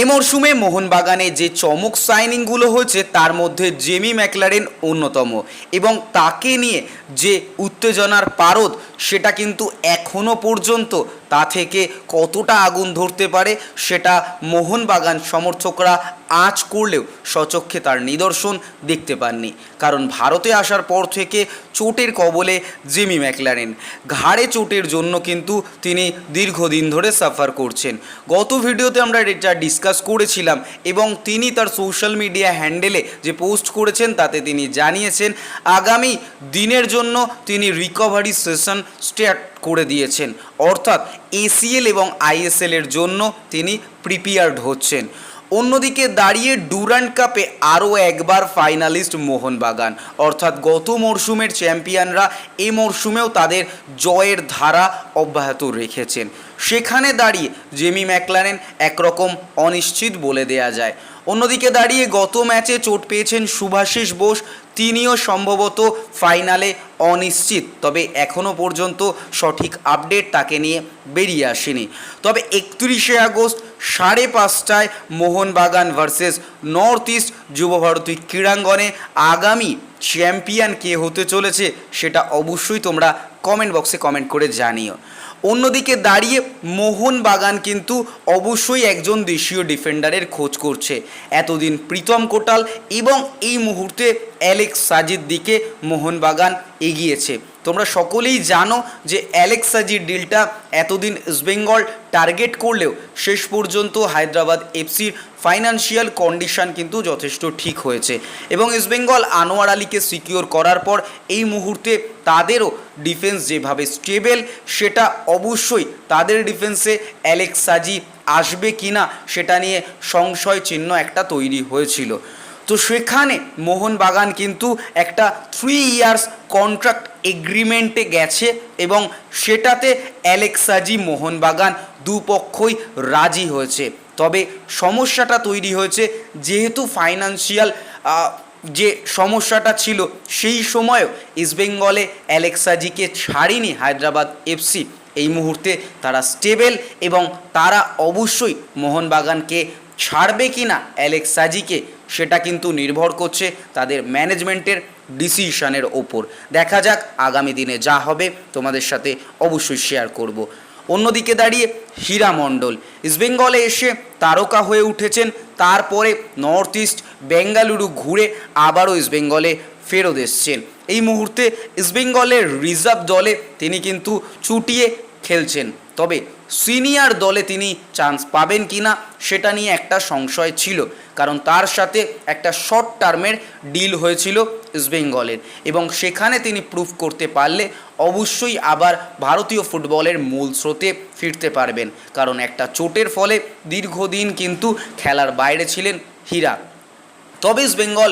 এ মরশুমে মোহনবাগানে যে চমক সাইনিংগুলো হয়েছে, তার মধ্যে জেমি ম্যাকলারেন অন্যতম। এবং তাকে নিয়ে যে উত্তেজনার পারদ, সেটা কিন্তু এখনও পর্যন্ত তা থেকে কতটা আগুন ধরতে পারে, সেটা মোহনবাগান সমর্থকরা আজ করলেও সচক্ষে তার নিদর্শন দেখতে পাননি। কারণ ভারতে আসার পর থেকে চোটের কবলে জিমি ম্যাকলারেন। ঘাড়ে চোটের জন্য কিন্তু তিনি দীর্ঘদিন ধরে সাফার করছেন। গত ভিডিওতে আমরা এটা ডিসকাস করেছিলাম এবং তিনি তার সোশ্যাল মিডিয়া হ্যান্ডেলে যে পোস্ট করেছেন তাতে তিনি জানিয়েছেন, আগামী দিনের জন্য তিনি রিকভারি সেশন স্টার্ট করে দিয়েছেন। অর্থাৎ এসিএল এবং আইএসএল এর জন্য তিনি প্রিপেয়ার্ড হচ্ছেন। অন্যদিকে দাঁড়িয়ে ডুরান্ড কাপে আরও একবার ফাইনালিস্ট মোহনবাগান। অর্থাৎ গত মরশুমের চ্যাম্পিয়নরা এ মরশুমেও তাদের জয়ের ধারা অব্যাহত রেখেছেন। সেখানে দাঁড়িয়ে জেমি ম্যাকলারেন একরকম অনিশ্চিত বলে দেয়া যায়। অন্যদিকে দাঁড়িয়ে গত ম্যাচে চোট পেয়েছেন শুভাশিস বোস। তিনিও সম্ভবত ফাইনালে অনিশ্চিত, তবে এখনও পর্যন্ত সঠিক আপডেট তাকে নিয়ে বেরিয়ে আসেনি। তবে একত্রিশে আগস্ট সাড়ে পাঁচটায় Mohun Bagan versus North East Yuva Bharati ক্রীড়াঙ্গনে আগামী চ্যাম্পিয়ন কে হতে চলেছে সেটা অবশ্যই তোমরা কমেন্ট বক্সে কমেন্ট করে জানিও। অন্যদিকে দাঁড়িয়ে মোহনবাগান কিন্তু অবশ্যই একজন দেশীয় ডিফেন্ডারের খোঁজ করছে। এতদিন প্রীতম কোটাল এবং এই মুহূর্তে অ্যালেক্স সাজির দিকে মোহনবাগান এগিয়েছে। তোমরা সকলেই জানো যে অ্যালেক্স সাজির ডিলটা এতদিন ইস্টবেঙ্গল টার্গেট করলেও শেষ পর্যন্ত হায়দ্রাবাদ এফসির ফাইনান্সিয়াল কন্ডিশন কিন্তু যথেষ্ট ঠিক হয়েছে। এবং ইস্টবেঙ্গল আনোয়ার আলীকে সিকিওর করার পর এই মুহূর্তে তাদেরও ডিফেন্স যেভাবে স্টেবেল, সেটা অবশ্যই তাদের ডিফেন্সে অ্যালেক্স সাজি আসবে কি না সেটা নিয়ে সংশয় চিহ্ন একটা তৈরি হয়েছিল। তো সেখানে মোহনবাগান কিন্তু একটা থ্রি ইয়ার্স কন্ট্রাক্ট এগ্রিমেন্টে গেছে এবং সেটাতে অ্যালেক্সাজি মোহনবাগান দুপক্ষই রাজি হয়েছে। তবে সমস্যাটা তৈরি হয়েছে, যেহেতু ফাইন্যান্সিয়াল যে সমস্যাটা ছিল, সেই সময়ও ইস্টবেঙ্গলে অ্যালেক্সাজিকে ছাড়িনি হায়দ্রাবাদ এফসি এই মুহূর্তে তারা স্টেবেল এবং তারা অবশ্যই মোহনবাগানকে ছাড়বে কি না অ্যালেক্সাজিকে সেটা কিন্তু নির্ভর করছে তাদের ম্যানেজমেন্টের ডিসিশনের ওপর। দেখা যাক আগামী দিনে যা হবে তোমাদের সাথে অবশ্যই শেয়ার করব। অন্যদিকে দাঁড়িয়ে হীরা মণ্ডল। ইস্টবেঙ্গলে এসে তারকা হয়ে উঠেছেন, তারপরে নর্থ ইস্ট বেঙ্গালুরু ঘুরে আবারও ইস্টবেঙ্গলে ফেরত এসছেন। এই মুহূর্তে ইস্টবেঙ্গলের রিজার্ভ দলে তিনি কিন্তু চুটিয়ে খেলছেন। তবে সিনিয়র দলে তিনি চান্স পাবেন কি না সেটা নিয়ে একটা সংশয় ছিল, কারণ তার সাথে একটা শর্ট টার্মের ডিল হয়েছিল ইস্টবেঙ্গলের এবং সেখানে তিনি প্রুফ করতে পারলে অবশ্যই আবার ভারতীয় ফুটবলের মূল স্রোতে ফিরতে পারবেন, কারণ একটা চোটের ফলে দীর্ঘদিন কিন্তু খেলার বাইরে ছিলেন হীরা। তবে ইস্টবেঙ্গল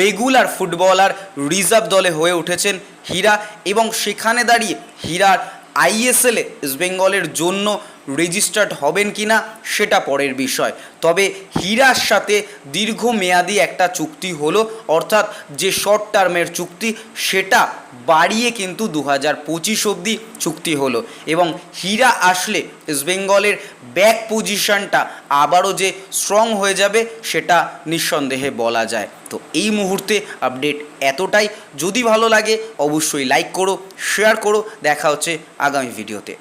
রেগুলার ফুটবলার রিজার্ভ দলে হয়ে উঠেছেন হীরা এবং সেখানে দাঁড়িয়ে হীরার আইএসএলে ইস্টবেঙ্গলের জন্য রেজিস্টার্ড হবেন কি না সেটা পরের বিষয়। তবে হীরার সাথে দীর্ঘমেয়াদী একটা চুক্তি হলো, অর্থাৎ যে শর্ট টার্মের চুক্তি, সেটা বাড়িয়ে কিন্তু দু হাজার পঁচিশ অবধি চুক্তি হলো। এবং হীরা আসলে ইস্টবেঙ্গলের ব্যাক পজিশনটা আবারও যে স্ট্রং হয়ে যাবে, সেটা নিঃসন্দেহে বলা যায়। তো এই মুহূর্তে আপডেট এতটাই। যদি ভালো লাগে, অবশ্যই লাইক করো শেয়ার করো। দেখা হচ্ছে আগামী ভিডিওতে